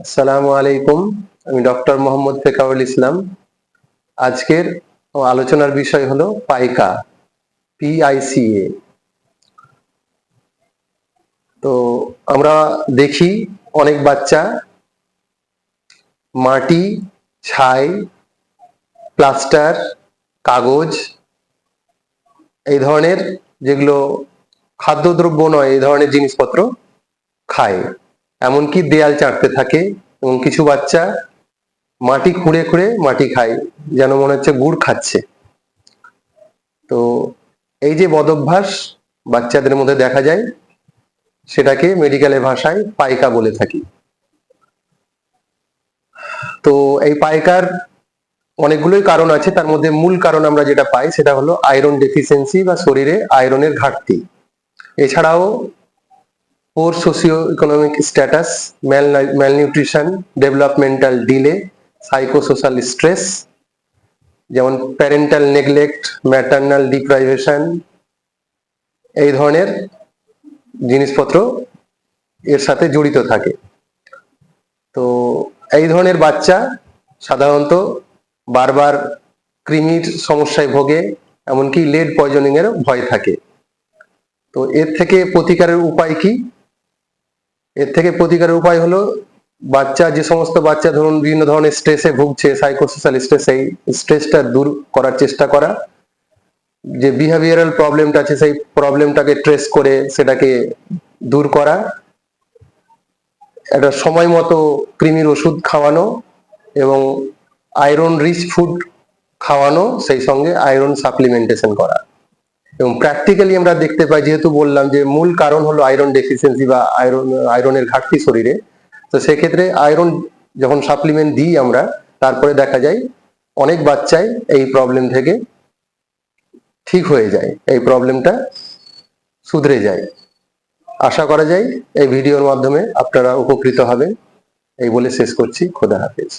আসসালামু আলাইকুম। আমি ডক্টর মোহাম্মদ ফেকাউল ইসলাম। আজকের আলোচনার বিষয় হলো পাইকা পিআইসিএ তো আমরা দেখি অনেক বাচ্চা মাটি, ছাই, প্লাস্টার, কাগজ, এই ধরনের যেগুলো খাদ্যদ্রব্য নয়, এই ধরনের জিনিসপত্র খায়। এমনকি দেয়াল চাটতে থাকে এবং কিছু বাচ্চা মাটি খুঁড়ে খুঁড়ে মাটি খায়, যেন মনে হচ্ছে গুড় খাচ্ছে। তো এই যে বদভ্যাস বাচ্চাদের মধ্যে দেখা যায়, সেটাকে মেডিকেলের ভাষায় পাইকা বলে থাকি। তো এই পাইকার অনেকগুলোই কারণ আছে, তার মধ্যে মূল কারণ আমরা যেটা পাই, সেটা হলো আয়রন ডেফিসিয়েন্সি বা শরীরে আয়রনের ঘাটতি। এছাড়াও poor socio economic status malnutrition developmental delay psychosocial stress যেমন প্যারেন্টাল নেগলেক্ট ম্যাটার্নাল ডিপ্রাইভেশন এই ধরনের জিনিসপত্র এর সাথে জড়িত থাকে। তো এই ধরনের বাচ্চা সাধারণত বারবার কৃমির সমস্যায় ভোগে, এমনকি লেড পয়জনিং এর ভয় থাকে। তো এর থেকে প্রতিকারের উপায় কি? এর থেকে প্রতিকারের উপায় হলো বাচ্চা, যে সমস্ত বাচ্চা ধরুন বিভিন্ন ধরনের স্ট্রেসে ভুগছে সাইকোসোশ্যাল স্ট্রেস এই স্ট্রেসটা দূর করার চেষ্টা করা। যে বিহেভিয়ারাল প্রবলেমটা আছে, সেই প্রবলেমটাকে ট্রেস করে সেটাকে দূর করা। একটা সময় মতো কৃমির ওষুধ খাওয়ানো এবং আয়রন রিচ ফুড খাওয়ানো, সেই সঙ্গে আয়রন সাপ্লিমেন্টেশন করা। এবং প্র্যাকটিক্যালি আমরা দেখতে পাই, যেহেতু বললাম যে মূল কারণ হলো আয়রন ডেফিসিয়েন্সি বা আয়রন আয়রনের ঘাটতি শরীরে, তো সেক্ষেত্রে আয়রন যখন সাপ্লিমেন্ট দিই আমরা, তারপরে দেখা যায় অনেক বাচ্চাই এই প্রবলেম থেকে ঠিক হয়ে যায়, এই প্রবলেমটা সুধরে যায়। আশা করা যায় এই ভিডিওর মাধ্যমে আপনারা উপকৃত হবেন। এই বলে শেষ করছি। খোদা হাফেজ।